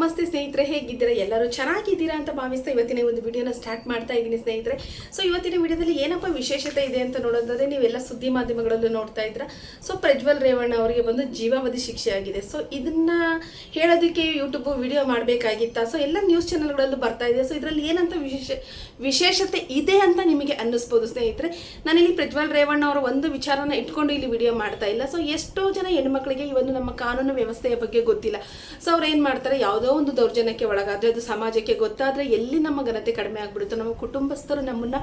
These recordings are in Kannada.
ನಮಸ್ತೆ ಸ್ನೇಹಿತರೆ, ಹೇಗಿದ್ದೀರಾ? ಎಲ್ಲರೂ ಚೆನ್ನಾಗಿದ್ದೀರಾ ಅಂತ ಭಾವಿಸ್ತಾ ಇವತ್ತಿನ ಒಂದು ವಿಡಿಯೋನ ಸ್ಟಾರ್ಟ್ ಮಾಡ್ತಾ ಇದ್ದೀನಿ ಸ್ನೇಹಿತರೆ. ಸೊ ಇವತ್ತಿನ ವಿಡಿಯೋದಲ್ಲಿ ಏನಪ್ಪ ವಿಶೇಷತೆ ಇದೆ ಅಂತ ನೋಡೋದಾದ್ರೆ, ನೀವೆಲ್ಲ ಸುದ್ದಿ ಮಾಧ್ಯಮಗಳಲ್ಲೂ ನೋಡ್ತಾ ಇದ್ರ ಸೊ ಪ್ರಜ್ವಲ್ ರೇವಣ್ಣ ಅವರಿಗೆ ಬಂದು ಜೀವಾವಧಿ ಶಿಕ್ಷೆ ಆಗಿದೆ. ಸೊ ಇದನ್ನ ಹೇಳೋದಕ್ಕೆ ಯೂಟ್ಯೂಬ್ ವಿಡಿಯೋ ಮಾಡಬೇಕಾಗಿತ್ತಾ? ಸೊ ಎಲ್ಲ ನ್ಯೂಸ್ ಚಾನಲ್ಗಳಲ್ಲೂ ಬರ್ತಾ ಇದೆ. ಸೊ ಇದರಲ್ಲಿ ಏನಂತ ವಿಶೇಷ, ವಿಶೇಷತೆ ಇದೆ ಅಂತ ನಿಮಗೆ ಅನ್ನಿಸ್ಬೋದು ಸ್ನೇಹಿತರೆ. ನಾನಿಲ್ಲಿ ಪ್ರಜ್ವಲ್ ರೇವಣ್ಣ ಅವರ ಒಂದು ವಿಚಾರನ ಇಟ್ಕೊಂಡು ಇಲ್ಲಿ ವಿಡಿಯೋ ಮಾಡ್ತಾ ಇಲ್ಲ. ಸೊ ಎಷ್ಟೋ ಜನ ಹೆಣ್ಮಕ್ಳಿಗೆ ಈ ಒಂದು ನಮ್ಮ ಕಾನೂನು ವ್ಯವಸ್ಥೆಯ ಬಗ್ಗೆ ಗೊತ್ತಿಲ್ಲ. ಸೊ ಅವ್ರು ಏನು ಮಾಡ್ತಾರೆ? ಯಾವುದೋ ಒಂದು ದೌರ್ಜನ್ಯಕ್ಕೆ ಒಳಗಾದ್ರೆ ಅದು ಸಮಾಜಕ್ಕೆ ಗೊತ್ತಾದ್ರೆ ಎಲ್ಲಿ ನಮ್ಮ ಘನತೆ ಕಡಿಮೆ ಆಗ್ಬಿಡುತ್ತೋ ನಮ್ಮ ಕುಟುಂಬಸ್ಥರು ನಮ್ಮನ್ನ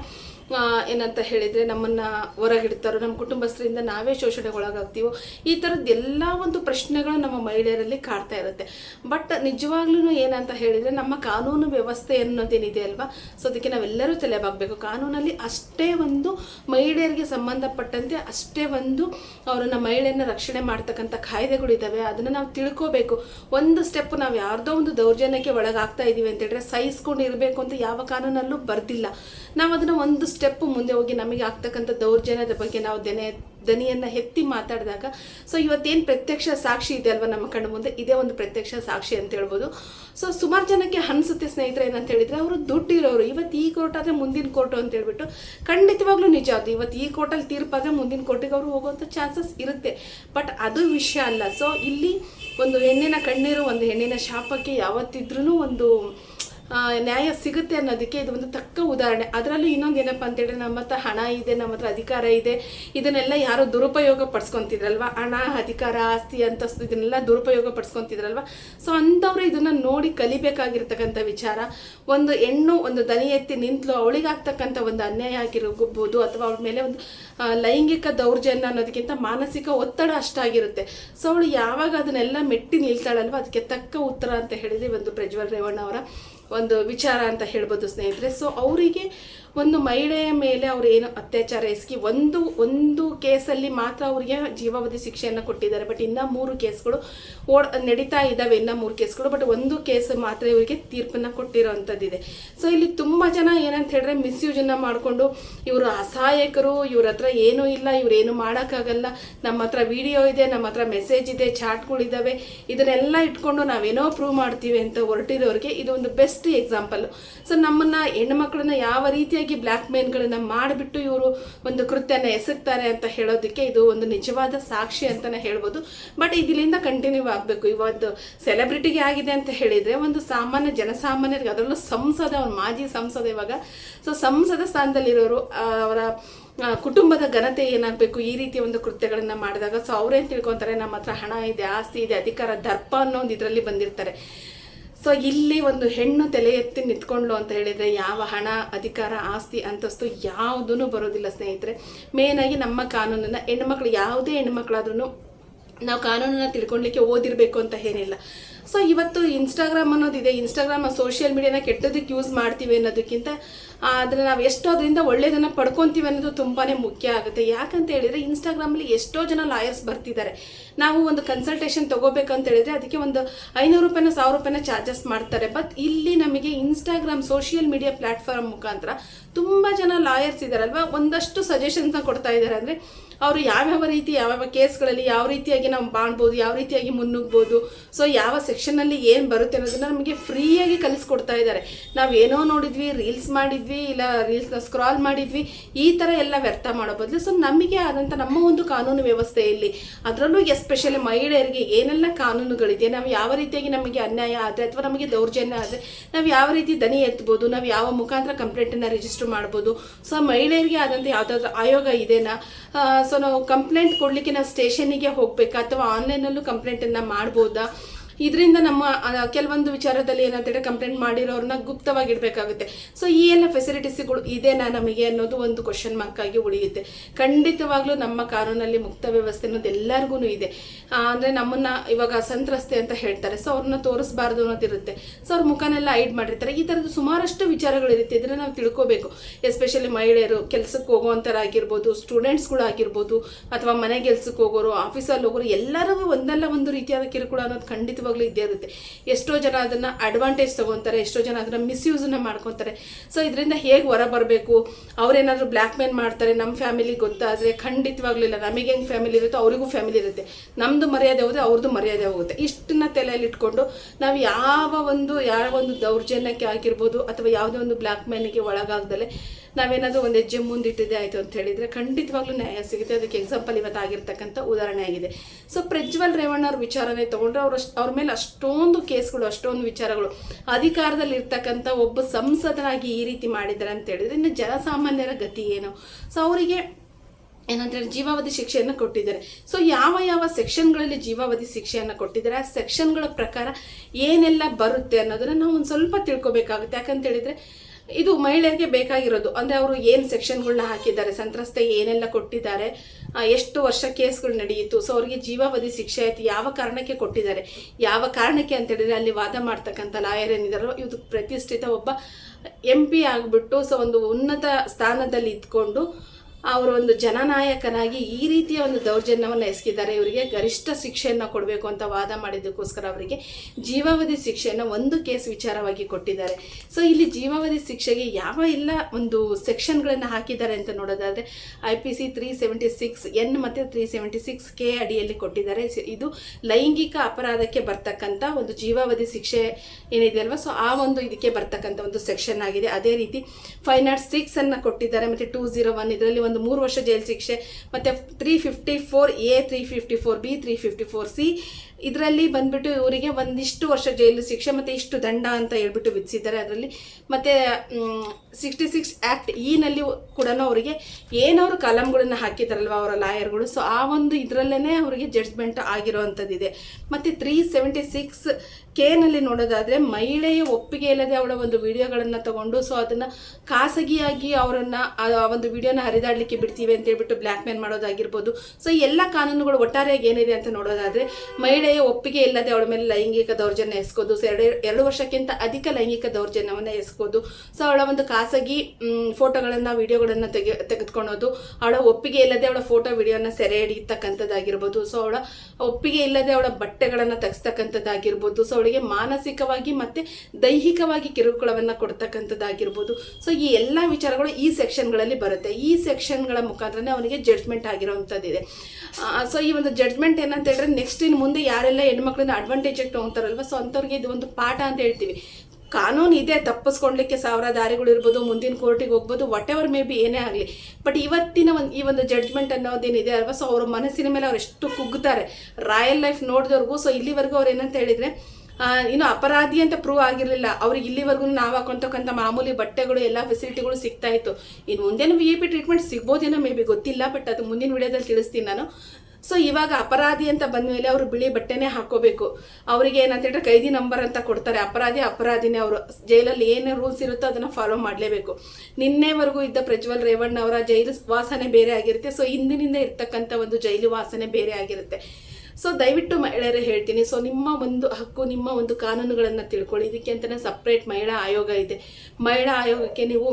ಏನಂತ ಹೇಳಿದ್ರೆ ನಮ್ಮನ್ನ ಹೊರಗಿಡ್ತಾರೋ, ನಮ್ಮ ಕುಟುಂಬಸ್ಥರಿಂದ ನಾವೇ ಶೋಷಣೆಗೆ ಒಳಗಾಗ್ತೀವೋ ಈ ಥರದ್ದು ಎಲ್ಲ ಒಂದು ಪ್ರಶ್ನೆಗಳು ನಮ್ಮ ಮಹಿಳೆಯರಲ್ಲಿ ಕಾಡ್ತಾ ಇರುತ್ತೆ. ಬಟ್ ನಿಜವಾಗ್ಲೂ ಏನಂತ ಹೇಳಿದ್ರೆ ನಮ್ಮ ಕಾನೂನು ವ್ಯವಸ್ಥೆ ಅನ್ನೋದೇನಿದೆ ಅಲ್ವಾ? ಸೊ ಅದಕ್ಕೆ ನಾವೆಲ್ಲರೂ ತಲೆಬಾಗಬೇಕು. ಕಾನೂನಲ್ಲಿ ಅಷ್ಟೇ ಒಂದು ಮಹಿಳೆಯರಿಗೆ ಸಂಬಂಧಪಟ್ಟಂತೆ ಅಷ್ಟೇ ಒಂದು ಅವರನ್ನ ಮಹಿಳೆಯನ್ನ ರಕ್ಷಣೆ ಮಾಡ್ತಕ್ಕಂಥ ಕಾಯ್ದೆಗಳಿದ್ದಾವೆ ಅದನ್ನ ನಾವು ತಿಳ್ಕೋಬೇಕು. ಒಂದು ಸ್ಟೆಪ್ ನಾವು ಯಾರ್ದೋ ಒಂದು ದೌರ್ಜನ್ಯಕ್ಕೆ ಒಳಗಾಗ್ತಾ ಇದೀವಿ ಅಂತ ಹೇಳಿದ್ರೆ ಸಹಿಸ್ಕೊಂಡು ಇರಬೇಕು ಅಂತ ಯಾವ ಕಾನೂನಲ್ಲೂ ಬರ್ದಿಲ್ಲ. ನಾವು ಅದನ್ನ ಒಂದು ಸ್ಟೆಪ್ ಮುಂದೆ ಹೋಗಿ ನಮಗೆ ಆಗ್ತಕ್ಕಂಥ ದೌರ್ಜನ್ಯದ ಬಗ್ಗೆ ನಾವು ದನೆ, ದನಿಯನ್ನ ಎತ್ತಿ ಮಾತಾಡಿದಾಗ ಸೊ ಇವತ್ತೇನು ಪ್ರತ್ಯಕ್ಷ ಸಾಕ್ಷಿ ಇದೆ ಅಲ್ವಾ ನಮ್ಮ ಕಣ್ಣು ಮುಂದೆ? ಇದೇ ಒಂದು ಪ್ರತ್ಯಕ್ಷ ಸಾಕ್ಷಿ ಅಂತ ಹೇಳ್ಬೋದು. ಸೊ ಸುಮಾರು ಜನಕ್ಕೆ ಅನ್ಸುತ್ತೆ ಸ್ನೇಹಿತರೆ ಏನಂತ ಹೇಳಿದ್ರೆ, ಅವರು ದುಡ್ಡಿರೋರು ಇವತ್ತು ಈ ಕೋರ್ಟ್ ಆದರೆ ಮುಂದಿನ ಕೋರ್ಟು ಅಂತ ಹೇಳ್ಬಿಟ್ಟು, ಖಂಡಿತವಾಗ್ಲೂ ನಿಜ ಅದು. ಇವತ್ತು ಈ ಕೋರ್ಟಲ್ಲಿ ತೀರ್ಪಾದ್ರೆ ಮುಂದಿನ ಕೋರ್ಟಿಗೆ ಅವರು ಹೋಗುವಂಥ ಚಾನ್ಸಸ್ ಇರುತ್ತೆ. ಬಟ್ ಅದು ವಿಷಯ ಅಲ್ಲ. ಸೊ ಇಲ್ಲಿ ಒಂದು ಹೆಣ್ಣಿನ ಕಣ್ಣೀರು, ಒಂದು ಹೆಣ್ಣಿನ ಶಾಪಕ್ಕೆ ಯಾವತ್ತಿದ್ರೂ ಒಂದು ನ್ಯಾಯ ಸಿಗುತ್ತೆ ಅನ್ನೋದಕ್ಕೆ ಇದು ಒಂದು ತಕ್ಕ ಉದಾಹರಣೆ. ಅದರಲ್ಲೂ ಇನ್ನೊಂದು ಏನಪ್ಪ ಅಂತೇಳಿದ್ರೆ ನಮ್ಮ ಹತ್ರ ಹಣ ಇದೆ, ನಮ್ಮ ಹತ್ರ ಅಧಿಕಾರ ಇದೆ. ಇದನ್ನೆಲ್ಲ ಯಾರೋ ದುರುಪಯೋಗ ಪಡಿಸ್ಕೊತಿದ್ರಲ್ವ? ಹಣ, ಅಧಿಕಾರ, ಆಸ್ತಿ, ಅಂತಸ್ತು, ಇದನ್ನೆಲ್ಲ ದುರುಪಯೋಗ ಪಡಿಸ್ಕೊತಿದ್ರಲ್ವ? ಸೊ ಅಂಥವ್ರು ಇದನ್ನ ನೋಡಿ ಕಲಿಬೇಕಾಗಿರ್ತಕ್ಕಂಥ ವಿಚಾರ. ಒಂದು ಹೆಣ್ಣು, ಒಂದು ದನಿ ಎತ್ತಿ ನಿಂತಲು ಅವಳಿಗಾಗ್ತಕ್ಕಂಥ ಒಂದು ಅನ್ಯಾಯ ಆಗಿರಬಹುದು ಅಥವಾ ಅವಳ ಮೇಲೆ ಒಂದು ಲೈಂಗಿಕ ದೌರ್ಜನ್ಯ ಅನ್ನೋದಕ್ಕಿಂತ ಮಾನಸಿಕ ಒತ್ತಡ ಅಷ್ಟಾಗಿರುತ್ತೆ. ಸೊ ಅವಳು ಯಾವಾಗ ಅದನ್ನೆಲ್ಲ ಮೆಟ್ಟಿ ನಿಲ್ತಾಳಲ್ವ? ಅದಕ್ಕೆ ತಕ್ಕ ಉತ್ತರ ಅಂತ ಹೇಳಿದ್ರೆ ಒಂದು ಪ್ರಜ್ವಲ್ ರೇವಣ್ಣ ಅವರ ಒಂದು ವಿಚಾರ ಅಂತ ಹೇಳ್ಬೋದು ಸ್ನೇಹಿತರೆ. ಸೊ ಅವರಿಗೆ ಒಂದು ಮಹಿಳೆಯ ಮೇಲೆ ಅವರು ಏನು ಅತ್ಯಾಚಾರ ಎಸಗಿ ಒಂದು ಒಂದು ಕೇಸಲ್ಲಿ ಮಾತ್ರ ಅವರಿಗೆ ಜೀವಾವಧಿ ಶಿಕ್ಷೆಯನ್ನು ಕೊಟ್ಟಿದ್ದಾರೆ. ಬಟ್ ಇನ್ನ ಮೂರು ಕೇಸ್ಗಳು ಓಡ್, ನಡೀತಾ ಇದ್ದಾವೆ ಇನ್ನ ಮೂರು ಕೇಸ್ಗಳು. ಬಟ್ ಒಂದು ಕೇಸ್ ಮಾತ್ರ ಇವರಿಗೆ ತೀರ್ಪನ್ನ ಕೊಟ್ಟಿರೋವಂಥದ್ದಿದೆ ಸೊ ಇಲ್ಲಿ ತುಂಬಾ ಜನ ಏನಂತ ಹೇಳಿದ್ರೆ ಮಿಸ್ಯೂಜನ್ನು ಮಾಡಿಕೊಂಡು ಇವರು ಅಸಹಾಯಕರು, ಇವ್ರ ಹತ್ರ ಏನೂ ಇಲ್ಲ ಇವ್ರೇನು ಮಾಡೋಕ್ಕಾಗಲ್ಲ. ನಮ್ಮ ಹತ್ರ ವಿಡಿಯೋ ಇದೆ, ನಮ್ಮ ಹತ್ರ ಮೆಸೇಜ್ ಇದೆ ಚಾಟ್ಗಳಿದ್ದಾವೆ ಇದನ್ನೆಲ್ಲ ಇಟ್ಕೊಂಡು ನಾವೇನೋ ಪ್ರೂವ್ ಮಾಡ್ತೀವಿ ಅಂತ ಹೊರಟಿರೋರಿಗೆ ಇದು ಒಂದು ಬೆಸ್ಟ್ ಎಕ್ಸಾಂಪಲ್. ಸೊ ನಮ್ಮನ್ನ ಮಕ್ಕಳನ್ನ ಯಾವ ರೀತಿಯಾಗಿ ಬ್ಲ್ಯಾಕ್ ಮೇಲ್ಗಳನ್ನು ಮಾಡಿಬಿಟ್ಟು ಇವರು ಒಂದು ಕೃತ್ಯನ ಎಸಗ್ತಾರೆ ಅಂತ ಹೇಳೋದಕ್ಕೆ ಇದು ಒಂದು ನಿಜವಾದ ಸಾಕ್ಷಿ ಅಂತಲೇ ಹೇಳ್ಬೋದು. ಬಟ್ ಇದರಿಂದ ಕಂಟಿನ್ಯೂ ಆಗಬೇಕು. ಇವತ್ತು ಸೆಲೆಬ್ರಿಟಿಗೆ ಆಗಿದೆ ಅಂತ ಹೇಳಿದ್ರೆ ಒಂದು ಸಾಮಾನ್ಯ ಜನಸಾಮಾನ್ಯರಿಗೆ, ಅದರಲ್ಲೂ ಸಂಸದ, ಅವ್ನು ಮಾಜಿ ಸಂಸದ ಇವಾಗ. ಸೊ ಸಂಸದ ಸ್ಥಾನದಲ್ಲಿರೋರು ಅವರ ಕುಟುಂಬದ ಘನತೆ ಏನಾಗಬೇಕು? ಈ ರೀತಿಯ ಒಂದು ಕೃತ್ಯಗಳನ್ನು ಮಾಡಿದಾಗ, ಸೊ ಅವ್ರೇನು ತಿಳ್ಕೊತಾರೆ? ನಮ್ಮ ಹತ್ರ ಹಣ ಇದೆ, ಆಸ್ತಿ ಇದೆ, ಅಧಿಕಾರ, ದರ್ಪ ಅನ್ನೋ ಒಂದು ಇದರಲ್ಲಿ ಬಂದಿರ್ತಾರೆ. ಸೊ ಇಲ್ಲಿ ಒಂದು ಹೆಣ್ಣು ತಲೆ ಎತ್ತಿ ನಿಂತ್ಕೊಂಡ್ಲು ಅಂತ ಹೇಳಿದ್ರೆ ಯಾವ ಹಣ, ಅಧಿಕಾರ, ಆಸ್ತಿ, ಅಂತಸ್ತು ಯಾವುದೂ ಬರೋದಿಲ್ಲ ಸ್ನೇಹಿತರೆ. ಮೇನ್ ಆಗಿ ನಮ್ಮ ಕಾನೂನನ್ನ ಹೆಣ್ಮಕ್ಳು ಯಾವುದೇ ಹೆಣ್ಮಕ್ಳಾದ್ರೂ ನಾವು ಕಾನೂನನ್ನ ತಿಳ್ಕೊಳ್ಲಿಕ್ಕೆ ಓದಿರ್ಬೇಕು ಅಂತ ಏನಿಲ್ಲ. ಸೊ ಇವತ್ತು ಇನ್ಸ್ಟಾಗ್ರಾಮ್ ಅನ್ನೋದಿದೆ. ಇನ್ಸ್ಟಾಗ್ರಾಮ್ ಸೋಷಿಯಲ್ ಮೀಡಿಯಾನ ಕೆಟ್ಟದಕ್ಕೆ ಯೂಸ್ ಮಾಡ್ತೀವಿ ಅನ್ನೋದಕ್ಕಿಂತ ಆದರೆ ನಾವು ಎಷ್ಟೋ ಅದರಿಂದ ಒಳ್ಳೇದನ್ನ ಪಡ್ಕೊತೀವಿ ಅನ್ನೋದು ತುಂಬಾ ಮುಖ್ಯ ಆಗುತ್ತೆ. ಯಾಕಂತ ಹೇಳಿದ್ರೆ ಇನ್ಸ್ಟಾಗ್ರಾಮಲ್ಲಿ ಎಷ್ಟೋ ಜನ ಲಾಯರ್ಸ್ ಬರ್ತಿದ್ದಾರೆ. ನಾವು ಒಂದು ಕನ್ಸಲ್ಟೇಷನ್ ತೊಗೋಬೇಕಂತ ಹೇಳಿದ್ರೆ, ಅದಕ್ಕೆ ಒಂದು ಐನೂರು ರೂಪಾಯಿನ ಸಾವಿರ ರೂಪಾಯಿನ ಚಾರ್ಜಸ್ ಮಾಡ್ತಾರೆ. ಬಟ್ ಇಲ್ಲಿ ನಮಗೆ ಇನ್ಸ್ಟಾಗ್ರಾಮ್ ಸೋಷಿಯಲ್ ಮೀಡಿಯಾ ಪ್ಲಾಟ್ಫಾರ್ಮ್ ಮುಖಾಂತರ ತುಂಬಾ ಜನ ಲಾಯರ್ಸ್ ಇದಾರಲ್ವಾ? ಒಂದಷ್ಟು ಸಜೆಷನ್ಸ್ನ ಕೊಡ್ತಾ ಇದ್ದಾರೆ ಅಂದ್ರೆ, ಅವರು ಯಾವ್ಯಾವ ರೀತಿ, ಯಾವ್ಯಾವ ಕೇಸ್ಗಳಲ್ಲಿ ಯಾವ ರೀತಿಯಾಗಿ ನಾವು ಮಾಡ್ಬೋದು ಯಾವ ರೀತಿಯಾಗಿ ಮುನ್ನುಗ್ಬೋದು. ಸೊ ಯಾವ ಸೆಕ್ಷನಲ್ಲಿ ಏನು ಬರುತ್ತೆ ಅನ್ನೋದನ್ನ ನಮಗೆ ಫ್ರೀಯಾಗಿ ಕಲಿಸ್ಕೊಡ್ತಾ ಇದ್ದಾರೆ ನಾವು ಏನೋ ನೋಡಿದ್ವಿ ರೀಲ್ಸ್ ಮಾಡಿದ್ವಿ, ಇಲ್ಲ ರೀಲ್ಸ್ನ ಸ್ಕ್ರಾಲ್ ಮಾಡಿದ್ವಿ, ಈ ಥರ ಎಲ್ಲ ವ್ಯರ್ಥ ಮಾಡೋ ಬದಲು ಸೊ ನಮಗೆ ಆದಂಥ ನಮ್ಮ ಒಂದು ಕಾನೂನು ವ್ಯವಸ್ಥೆಯಲ್ಲಿ ಅದರಲ್ಲೂ ಎಸ್ಪೆಷಲಿ ಮಹಿಳೆಯರಿಗೆ ಏನೆಲ್ಲ ಕಾನೂನುಗಳಿದೆ, ನಾವು ಯಾವ ರೀತಿಯಾಗಿ ನಮಗೆ ಅನ್ಯಾಯ ಆದರೆ ಅಥವಾ ನಮಗೆ ದೌರ್ಜನ್ಯ ಆದರೆ ನಾವು ಯಾವ ರೀತಿ ದನಿ ಎತ್ಬೋದು, ನಾವು ಯಾವ ಮುಖಾಂತರ ಕಂಪ್ಲೇಂಟನ್ನು ರಿಜಿಸ್ಟರ್ ಮಾಡ್ಬೋದು ಸೊ ಮಹಿಳೆಯರಿಗೆ ಆದಂಥ ಯಾವುದಾದ್ರೂ ಆಯೋಗ ಇದೆನಾ? ಸೊ ನಾವು ಕಂಪ್ಲೇಂಟ್ ಕೊಡಲಿಕ್ಕೆ ನಾವು ಸ್ಟೇಷನ್ನಿಗೆ ಹೋಗಬೇಕಾ ಅಥವಾ ಆನ್ಲೈನಲ್ಲೂ ಕಂಪ್ಲೇಂಟನ್ನು ಮಾಡ್ಬೋದಾ? ಇದರಿಂದ ನಮ್ಮ ಕೆಲವೊಂದು ವಿಚಾರದಲ್ಲಿ ಏನಂತೇಳಿ ಕಂಪ್ಲೇಂಟ್ ಮಾಡಿರೋರನ್ನ ಗುಪ್ತವಾಗಿಡಬೇಕಾಗುತ್ತೆ. ಸೊ ಈ ಎಲ್ಲ ಫೆಸಿಲಿಟೀಸ್ಗಳು ಇದೇನಾ ನಮಗೆ ಅನ್ನೋದು ಒಂದು ಕ್ವಶನ್ ಮಾರ್ಕ್ ಆಗಿ ಉಳಿಯುತ್ತೆ. ಖಂಡಿತವಾಗ್ಲೂ ನಮ್ಮ ಕಾನೂನಲ್ಲಿ ಮುಕ್ತ ವ್ಯವಸ್ಥೆ ಅನ್ನೋದು ಎಲ್ಲರಿಗೂ ಇದೆ. ಅಂದ್ರೆ ನಮ್ಮನ್ನ ಇವಾಗ ಸಂತ್ರಸ್ತೆ ಅಂತ ಹೇಳ್ತಾರೆ. ಸೊ ಅವ್ರನ್ನ ತೋರಿಸಬಾರ್ದು ಅನ್ನೋದಿರುತ್ತೆ ಸೊ ಅವ್ರ ಮುಖನೆಲ್ಲ ಐಡ್ ಮಾಡಿರ್ತಾರೆ. ಈ ಥರದ್ದು ಸುಮಾರಷ್ಟು ವಿಚಾರಗಳಿರುತ್ತೆ ಇದನ್ನ ನಾವು ತಿಳ್ಕೋಬೇಕು. ಎಸ್ಪೆಷಲಿ ಮಹಿಳೆಯರು ಕೆಲಸಕ್ಕೆ ಹೋಗುವಂಥರಾಗಿರ್ಬೋದು ಸ್ಟೂಡೆಂಟ್ಸ್ಗಳಾಗಿರ್ಬೋದು ಅಥವಾ ಮನೆ ಕೆಲ್ಸಕ್ಕೆ ಹೋಗೋರು ಆಫೀಸಲ್ಲಿ ಹೋಗೋರು ಎಲ್ಲರಿಗೂ ಒಂದಲ್ಲ ಒಂದು ರೀತಿಯಾದ ಕಿರುಕುಳ ಅನ್ನೋದು ಖಂಡಿತವಾಗಿ ಖಂಡಿತವಾಗ್ಲೂ ಇದ್ದೇ ಇರುತ್ತೆ. ಎಷ್ಟೋ ಜನ ಅದನ್ನ ಅಡ್ವಾಂಟೇಜ್ ತೊಗೊತಾರೆ, ಎಷ್ಟೋ ಜನ ಅದನ್ನು ಮಿಸ್ಯೂಸನ್ನ ಮಾಡ್ಕೊತಾರೆ. ಸೊ ಇದರಿಂದ ಹೇಗೆ ಹೊರ ಬರಬೇಕು? ಅವ್ರೇನಾದರೂ ಬ್ಲ್ಯಾಕ್ ಮೇಲ್ ಮಾಡ್ತಾರೆ ನಮ್ಮ ಫ್ಯಾಮಿಲಿ ಗೊತ್ತಾದರೆ ಖಂಡಿತವಾಗ್ಲೂ ಇಲ್ಲ. ನಮಗೆ ಹೆಂಗೆ ಫ್ಯಾಮಿಲಿ ಇರುತ್ತೋ ಅವರಿಗೂ ಫ್ಯಾಮಿಲಿ ಇರುತ್ತೆ. ನಮ್ಮದು ಮರ್ಯಾದೆ ಹೋಗುತ್ತೆ ಅವ್ರದ್ದು ಮರ್ಯಾದೆ ಹೋಗುತ್ತೆ. ಇಷ್ಟನ್ನ ತಲೆಯಲ್ಲಿ ಇಟ್ಕೊಂಡು ನಾವು ಯಾವ ಒಂದು ಯಾವ ಒಂದು ದೌರ್ಜನ್ಯಕ್ಕೆ ಆಗಿರ್ಬೋದು ಅಥವಾ ಯಾವುದೇ ಒಂದು ಬ್ಲ್ಯಾಕ್ ಮೇಲಿಗೆ ಒಳಗಾಗ್ದಲೆ ನಾವೇನಾದರೂ ಒಂದು ಹೆಜ್ಜೆ ಮುಂದಿಟ್ಟಿದೆ ಆಯಿತು ಅಂತ ಹೇಳಿದರೆ ಖಂಡಿತವಾಗ್ಲೂ ನ್ಯಾಯ ಸಿಗುತ್ತೆ. ಅದಕ್ಕೆ ಎಕ್ಸಾಂಪಲ್ ಇವತ್ತು ಆಗಿರ್ತಕ್ಕಂಥ ಉದಾಹರಣೆ ಆಗಿದೆ ಸೊ ಪ್ರಜ್ವಲ್ ರೇವಣ್ಣ ಅವ್ರ ವಿಚಾರನೇ ತೊಗೊಂಡ್ರೆ ಅವ್ರ ಅವ್ರ ಮೇಲೆ ಅಷ್ಟೊಂದು ಕೇಸ್ಗಳು, ಅಷ್ಟೊಂದು ವಿಚಾರಗಳು. ಅಧಿಕಾರದಲ್ಲಿ ಇರ್ತಕ್ಕಂಥ ಒಬ್ಬ ಸಂಸದನಾಗಿ ಈ ರೀತಿ ಮಾಡಿದ್ದಾರೆ ಅಂತ ಹೇಳಿದ್ರೆ, ಇನ್ನು ಜನಸಾಮಾನ್ಯರ ಗತಿ ಏನು? ಸೊ ಅವರಿಗೆ ಏನಂತೇಳಿ ಜೀವಾವಧಿ ಶಿಕ್ಷೆಯನ್ನು ಕೊಟ್ಟಿದ್ದಾರೆ. ಸೊ ಯಾವ ಯಾವ ಸೆಕ್ಷನ್ಗಳಲ್ಲಿ ಜೀವಾವಧಿ ಶಿಕ್ಷೆಯನ್ನು ಕೊಟ್ಟಿದ್ದಾರೆ, ಆ ಸೆಕ್ಷನ್ಗಳ ಪ್ರಕಾರ ಏನೆಲ್ಲ ಬರುತ್ತೆ ಅನ್ನೋದನ್ನ ನಾವು ಒಂದು ಸ್ವಲ್ಪ ತಿಳ್ಕೊಬೇಕಾಗುತ್ತೆ. ಯಾಕಂತ ಹೇಳಿದ್ರೆ, ಇದು ಮಹಿಳೆಯರಿಗೆ ಬೇಕಾಗಿರೋದು. ಅಂದರೆ ಅವರು ಏನು ಸೆಕ್ಷನ್ಗಳನ್ನ ಹಾಕಿದ್ದಾರೆ, ಸಂತ್ರಸ್ತೆ ಏನೆಲ್ಲ ಕೊಟ್ಟಿದ್ದಾರೆ ಎಷ್ಟು ವರ್ಷ ಕೇಸ್ಗಳು ನಡೆಯಿತು. ಸೊ ಅವರಿಗೆ ಜೀವಾವಧಿ ಶಿಕ್ಷೆ ಆಯಿತು. ಯಾವ ಕಾರಣಕ್ಕೆ ಕೊಟ್ಟಿದ್ದಾರೆ? ಯಾವ ಕಾರಣಕ್ಕೆ ಅಂತ ಹೇಳಿದ್ರೆ, ಅಲ್ಲಿ ವಾದ ಮಾಡ್ತಕ್ಕಂಥ ಲಾಯರ್ ಏನಿದ್ದಾರೋ ಇದು ಪ್ರತಿಷ್ಠಿತ ಒಬ್ಬ ಎಂ ಪಿ ಆಗಿಬಿಟ್ಟು ಸೊ ಒಂದು ಉನ್ನತ ಸ್ಥಾನದಲ್ಲಿ ಇದ್ಕೊಂಡು ಅವರು ಒಂದು ಜನನಾಯಕನಾಗಿ ಈ ರೀತಿಯ ಒಂದು ದೌರ್ಜನ್ಯವನ್ನು ಎಸಗಿದ್ದಾರೆ. ಇವರಿಗೆ ಗರಿಷ್ಠ ಶಿಕ್ಷೆಯನ್ನು ಕೊಡಬೇಕು ಅಂತ ವಾದ ಮಾಡಿದ್ದಕ್ಕೋಸ್ಕರ ಅವರಿಗೆ ಜೀವಾವಧಿ ಶಿಕ್ಷೆಯನ್ನು ಒಂದು ಕೇಸ್ ವಿಚಾರವಾಗಿ ಕೊಟ್ಟಿದ್ದಾರೆ. ಸೊ ಇಲ್ಲಿ ಜೀವಾವಧಿ ಶಿಕ್ಷೆಗೆ ಯಾವ ಎಲ್ಲ ಒಂದು ಸೆಕ್ಷನ್ಗಳನ್ನು ಹಾಕಿದ್ದಾರೆ ಅಂತ ನೋಡೋದಾದರೆ I P C three seventy six N ಮತ್ತು ತ್ರೀ ಸೆವೆಂಟಿ ಸಿಕ್ಸ್ ಕೆ ಅಡಿಯಲ್ಲಿ ಕೊಟ್ಟಿದ್ದಾರೆ. ಇದು ಲೈಂಗಿಕ ಅಪರಾಧಕ್ಕೆ ಬರ್ತಕ್ಕಂಥ ಒಂದು ಜೀವಾವಧಿ ಶಿಕ್ಷೆ ಏನಿದೆ ಅಲ್ವಾ? ಸೊ ಆ ಒಂದು ಇದಕ್ಕೆ ಬರ್ತಕ್ಕಂಥ ಒಂದು ಸೆಕ್ಷನ್ ಆಗಿದೆ. ಅದೇ ರೀತಿ ಫೈವ್ ನಾಟ್ ಸಿಕ್ಸನ್ನು ಕೊಟ್ಟಿದ್ದಾರೆ. ಮತ್ತು ಟೂ ಜೀರೋ ಒನ್ ಇದರಲ್ಲಿ ಒಂದು ಮೂರು ವರ್ಷ ಜೈಲು ಶಿಕ್ಷೆ, ಮತ್ತು three fifty four A three fifty four B three fifty four C ಇದರಲ್ಲಿ ಬಂದ್ಬಿಟ್ಟು ಇವರಿಗೆ ಒಂದಿಷ್ಟು ವರ್ಷ ಜೈಲು ಶಿಕ್ಷೆ ಮತ್ತು ಇಷ್ಟು ದಂಡ ಅಂತ ಹೇಳ್ಬಿಟ್ಟು ವಿಧಿಸಿದ್ದಾರೆ ಅದರಲ್ಲಿ. ಮತ್ತು ಸಿಕ್ಸ್ಟಿ ಸಿಕ್ಸ್ ಆ್ಯಕ್ಟ್ ಈನಲ್ಲಿ ಕೂಡ ಅವರಿಗೆ ಏನವರು ಕಾಲಮ್ಗಳನ್ನು ಹಾಕಿದಾರಲ್ವ ಅವರ ಲಾಯರ್ಗಳು. ಸೊ ಆ ಒಂದು ಇದರಲ್ಲೇ ಅವರಿಗೆ ಜಡ್ಜ್ಮೆಂಟ್ ಆಗಿರೋವಂಥದ್ದಿದೆ. ಮತ್ತು ತ್ರೀ ಸೆವೆಂಟಿ ಸಿಕ್ಸ್ ಕೇನಲ್ಲಿ ನೋಡೋದಾದರೆ ಮಹಿಳೆಯ ಒಪ್ಪಿಗೆ ಇಲ್ಲದೆ ಅವಳ ಒಂದು ವಿಡಿಯೋಗಳನ್ನು ತಗೊಂಡು ಸೊ ಅದನ್ನು ಖಾಸಗಿಯಾಗಿ ಅವರನ್ನು ಆ ಒಂದು ವಿಡಿಯೋನ ಹರಿದಾಡಲಿಕ್ಕೆ ಬಿಡ್ತೀವಿ ಅಂತ ಹೇಳ್ಬಿಟ್ಟು ಬ್ಲ್ಯಾಕ್ ಮೇಲ್ ಮಾಡೋದಾಗಿರ್ಬೋದು ಸೊ ಎಲ್ಲ ಕಾನೂನುಗಳು ಒಟ್ಟಾರೆಯಾಗಿ ಏನಿದೆ ಅಂತ ನೋಡೋದಾದರೆ ಮಹಿಳೆಯ ಒಪ್ಪಿಗೆ ಇಲ್ಲದೆ ಅವಳ ಮೇಲೆ ಲೈಂಗಿಕ ದೌರ್ಜನ್ಯ ಎಸ್ಕೋದು. ಎರಡು ಎರಡು ವರ್ಷಕ್ಕಿಂತ ಅಧಿಕ ಲೈಂಗಿಕ ದೌರ್ಜನ್ಯವನ್ನು ಎಸ್ಕೋದು. ಸೊ ಅವಳ ಒಂದು ಖಾಸಗಿ ಫೋಟೋಗಳನ್ನು, ವಿಡಿಯೋಗಳನ್ನು ತೆಗೆ, ತೆಗೆದುಕೊಳ್ಳೋದು. ಅವಳ ಒಪ್ಪಿಗೆ ಇಲ್ಲದೆ ಅವಳ ಫೋಟೋ, ವಿಡಿಯೋನ ಸೆರೆ ಹಿಡಿಯತಕ್ಕಂಥದ್ದಾಗಿರ್ಬೋದು ಸೊ ಅವಳ ಒಪ್ಪಿಗೆ ಇಲ್ಲದೆ ಅವಳ ಬಟ್ಟೆಗಳನ್ನು ತೆಗೆಸ್ತಕ್ಕಂಥದ್ದಾಗಿರ್ಬೋದು. ಸೊ ಅವಳಿಗೆ ಮಾನಸಿಕವಾಗಿ ಮತ್ತು ದೈಹಿಕವಾಗಿ ಕಿರುಕುಳವನ್ನು ಕೊಡ್ತಕ್ಕಂಥದ್ದಾಗಿರ್ಬೋದು. ಸೊ ಈ ಎಲ್ಲ ವಿಚಾರಗಳು ಈ ಸೆಕ್ಷನ್ಗಳಲ್ಲಿ ಬರುತ್ತೆ. ಈ ಸೆಕ್ಷನ್ಗಳ ಮುಖಾಂತರನೇ ಅವನಿಗೆ ಜಡ್ಜ್ಮೆಂಟ್ ಆಗಿರೋವಂಥದ್ದಿದೆ. ಸೊ ಈ ಒಂದು ಜಡ್ಜ್ಮೆಂಟ್ ಏನಂತ ಹೇಳಿದ್ರೆ ನೆಕ್ಸ್ಟ್ ಇನ್ನು ಮುಂದೆ ಯಾರೆಲ್ಲ ಹೆಣ್ಮಕ್ಳನ್ನ ಅಡ್ವಾಂಟೇಜ್ ತೊಗೊತಾರಲ್ವ? ಸೊ ಅಂಥವ್ರಿಗೆ ಇದು ಒಂದು ಪಾಠ ಅಂತ ಹೇಳ್ತೀವಿ. ಕಾನೂನು ಇದೆ, ತಪ್ಪಿಸ್ಕೊಳ್ಲಿಕ್ಕೆ ಸಾವಿರ ದಾರಿಗಳು ಇರ್ಬೋದು, ಮುಂದಿನ ಕೋರ್ಟಿಗೆ ಹೋಗ್ಬೋದು ವಾಟ್ ಎವರ್ ಮೇ ಬಿ ಏನೇ ಆಗಲಿ. ಬಟ್ ಇವತ್ತಿನ ಒಂದು, ಈ ಒಂದು ಜಡ್ಜ್ಮೆಂಟ್ ಅನ್ನೋದೇನಿದೆ ಅಲ್ವಾ? ಸೊ ಅವ್ರ ಮನಸ್ಸಿನ ಮೇಲೆ ಅವ್ರು ಎಷ್ಟು ಕುಗ್ಗುತ್ತಾರೆ ರಾಯಲ್ ಲೈಫ್ ನೋಡಿದವ್ರಿಗೂ ಸೊ ಇಲ್ಲಿವರೆಗೂ ಅವ್ರು ಏನಂತ ಹೇಳಿದರೆ ಇನ್ನು ಅಪರಾಧಿ ಅಂತ ಪ್ರೂವ್ ಆಗಿರಲಿಲ್ಲ. ಅವ್ರಿಗೆ ಇಲ್ಲಿವರೆಗೂ ನಾವು ಹಾಕೊಂತಕ್ಕಂಥ ಮಾಮೂಲಿ ಬಟ್ಟೆಗಳು, ಎಲ್ಲ ಫೆಸಿಲಿಟಿಗಳು ಸಿಗ್ತಾ ಇತ್ತು. ಇನ್ನು ಮುಂದೇನು ವಿ ಎ ಪಿ ಟ್ರೀಟ್ಮೆಂಟ್ ಸಿಗ್ಬೋದೇನೋ ಮೇ ಬಿ ಗೊತ್ತಿಲ್ಲ ಬಟ್ ಅದು ಮುಂದಿನ ವಿಡಿಯೋದಲ್ಲಿ ತಿಳಿಸ್ತೀನಿ ನಾನು. ಸೊ ಇವಾಗ ಅಪರಾಧಿ ಅಂತ ಬಂದಮೇಲೆ ಅವರು ಬಿಳಿ ಬಟ್ಟೆನೇ ಹಾಕೋಬೇಕು. ಅವರಿಗೆ ಏನಂತ ಹೇಳಿದ್ರೆ ಕೈದಿ ನಂಬರ್ ಅಂತ ಕೊಡ್ತಾರೆ. ಅಪರಾಧಿ ಅಪರಾಧಿನೇ ಅವರು. ಜೈಲಲ್ಲಿ ಏನು ರೂಲ್ಸ್ ಇರುತ್ತೋ ಅದನ್ನು ಫಾಲೋ ಮಾಡಲೇಬೇಕು. ನಿನ್ನೆವರೆಗೂ ಇದ್ದ ಪ್ರಜ್ವಲ್ ರೇವಣ್ಣ ಅವರ ಜೈಲು ವಾಸನೆ ಬೇರೆ ಆಗಿರುತ್ತೆ. ಸೊ ಇಂದಿನಿಂದ ಇರ್ತಕ್ಕಂಥ ಒಂದು ಜೈಲು ವಾಸನೆ ಬೇರೆ ಆಗಿರುತ್ತೆ. ಸೊ ದಯವಿಟ್ಟು ಮಹಿಳೆಯರೇ ಹೇಳ್ತೀನಿ. ಸೊ ನಿಮ್ಮ ಒಂದು ಹಕ್ಕು, ನಿಮ್ಮ ಒಂದು ಕಾನೂನುಗಳನ್ನು ತಿಳ್ಕೊಳ್ಳಿ. ಇದಕ್ಕೆ ಅಂತಲೇ ಸಪ್ರೇಟ್ ಮಹಿಳಾ ಆಯೋಗ ಇದೆ. ಮಹಿಳಾ ಆಯೋಗಕ್ಕೆ ನೀವು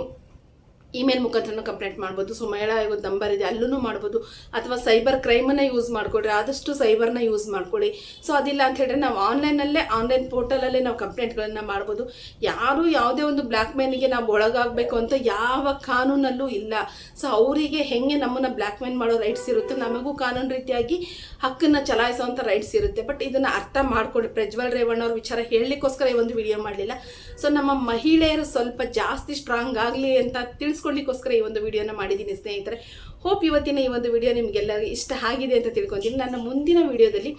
ಇಮೇಲ್ ಮುಖಾಂತರ ಕಂಪ್ಲೇಂಟ್ ಮಾಡ್ಬೋದು. ಸೊ, ಮಹಿಳಾ ಆಯೋಗದ ನಂಬರ್ ಇದೆ ಅಲ್ಲೂ ಮಾಡ್ಬೋದು. ಅಥವಾ ಸೈಬರ್ ಕ್ರೈಮನ್ನು ಯೂಸ್ ಮಾಡ್ಕೊಳ್ರಿ ಆದಷ್ಟು ಸೈಬರ್ನ ಯೂಸ್ ಮಾಡ್ಕೊಳ್ಳಿ. ಸೊ, ಅದಿಲ್ಲ ಅಂತ ಹೇಳಿದ್ರೆ ನಾವು ಆನ್ಲೈನಲ್ಲೇ, ಆನ್ಲೈನ್ ಪೋರ್ಟಲಲ್ಲೇ ನಾವು ಕಂಪ್ಲೇಂಟ್ಗಳನ್ನು ಮಾಡ್ಬೋದು. ಯಾರು ಯಾವುದೇ ಒಂದು ಬ್ಲ್ಯಾಕ್ ಮೇಲಿಗೆ ನಾವು ಒಳಗಾಗಬೇಕು ಅಂತ ಯಾವ ಕಾನೂನಲ್ಲೂ ಇಲ್ಲ. ಸೊ, ಅವರಿಗೆ ಹೆಂಗೆ ನಮ್ಮನ್ನು ಬ್ಲ್ಯಾಕ್ ಮೇಲ್ ಮಾಡೋ ರೈಟ್ಸ್ ಇರುತ್ತೆ, ನಮಗೂ ಕಾನೂನು ರೀತಿಯಾಗಿ ಹಕ್ಕನ್ನು ಚಲಾಯಿಸುವಂಥ ರೈಟ್ಸ್ ಇರುತ್ತೆ. ಬಟ್ ಇದನ್ನು ಅರ್ಥ ಮಾಡಿಕೊಡಿ. ಪ್ರಜ್ವಲ್ ರೇವಣ್ಣ ಅವ್ರ ವಿಚಾರ ಹೇಳಲಿಕ್ಕೋಸ್ಕರ ಈ ಒಂದು ವಿಡಿಯೋ ಮಾಡಲಿಲ್ಲ. ಸೊ, ನಮ್ಮ ಮಹಿಳೆಯರು ಸ್ವಲ್ಪ ಜಾಸ್ತಿ ಸ್ಟ್ರಾಂಗ್ ಆಗಲಿ ಅಂತ ತಿಳಿಸ್ಕೊಡ್ಲಿಕ್ಕೋಸ್ಕರ ಈ ಒಂದು ವಿಡಿಯೋನ ಮಾಡಿದ್ದೀನಿ, ಸ್ನೇಹಿತರೆ. ಹೋಪ್ ಇವತ್ತಿನ ಈ ಒಂದು ವಿಡಿಯೋ ನಿಮಗೆಲ್ಲರಿಗೂ ಇಷ್ಟ ಆಗಿದೆ ಅಂತ ತಿಳ್ಕೊತೀನಿ ನನ್ನ ಮುಂದಿನ ವಿಡಿಯೋದಲ್ಲಿ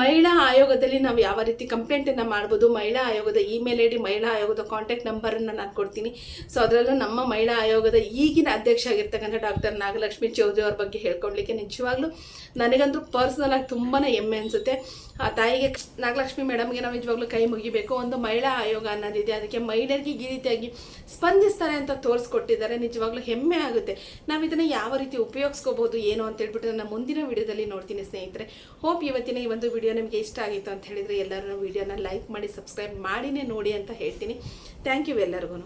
ಮಹಿಳಾ ಆಯೋಗದಲ್ಲಿ ನಾವು ಯಾವ ರೀತಿ ಕಂಪ್ಲೇಂಟನ್ನು ಮಾಡ್ಬೋದು, ಮಹಿಳಾ ಆಯೋಗದ ಇಮೇಲ್ ಐ ಡಿ ಮಹಿಳಾ ಆಯೋಗದ ಕಾಂಟ್ಯಾಕ್ಟ್ ನಂಬರನ್ನು ನಾನು ಕೊಡ್ತೀನಿ. ಸೊ ಅದರಲ್ಲೂ ನಮ್ಮ ಮಹಿಳಾ ಆಯೋಗದ ಈಗಿನ ಅಧ್ಯಕ್ಷ ಆಗಿರ್ತಕ್ಕಂಥ ಡಾಕ್ಟರ್ ನಾಗಲಕ್ಷ್ಮಿ ಚೌಧರಿ ಅವ್ರ ಬಗ್ಗೆ ಹೇಳ್ಕೊಡ್ಲಿಕ್ಕೆ ನಿಜವಾಗ್ಲೂ ನನಗಂತೂ ಪರ್ಸ್ನಲ್ ಆಗಿ ತುಂಬಾ ಹೆಮ್ಮೆ ಅನಿಸುತ್ತೆ. ಆ ತಾಯಿಗೆ ನಾಗಲಕ್ಷ್ಮಿ ಮೇಡಮ್ಗೆ ನಾವು ನಿಜವಾಗ್ಲೂ ಕೈ ಮುಗಿಬೇಕು. ಒಂದು ಮಹಿಳಾ ಆಯೋಗ ಅನ್ನೋದಿದೆ. ಅದಕ್ಕೆ ಮಹಿಳೆಯರಿಗೆ ಈ ರೀತಿಯಾಗಿ ಸ್ಪಂದಿಸ್ತಾರೆ ಅಂತ ತೋರಿಸ್ಕೊಟ್ಟಿದ್ದಾರೆ. ನಿಜವಾಗ್ಲೂ ಹೆಮ್ಮೆ ಆಗುತ್ತೆ. ನಾವು ಇದನ್ನು ಯಾವ ರೀತಿ ಉಪಯೋಗಿಸ್ಕೋಬಹುದು ಏನು ಅಂತ ಹೇಳ್ಬಿಟ್ಟು ನನ್ನ ಮುಂದಿನ ವಿಡಿಯೋದಲ್ಲಿ ನೋಡ್ತೀನಿ ಸ್ನೇಹಿತರೆ. ಹೋಪ್ ಇವತ್ತಿನ ಈ ಒಂದು ವಿಡಿಯೋ ನಿಮಗೆ ಇಷ್ಟ ಆಗಿತ್ತು ಅಂತ ಹೇಳಿದರೆ ಎಲ್ಲರೂ ವಿಡಿಯೋನ ಲೈಕ್ ಮಾಡಿ ಸಬ್ಸ್ಕ್ರೈಬ್ ಮಾಡಿನೇ ನೋಡಿ ಅಂತ ಹೇಳ್ತೀನಿ. ಥ್ಯಾಂಕ್ ಯು ಎಲ್ಲರಿಗೂ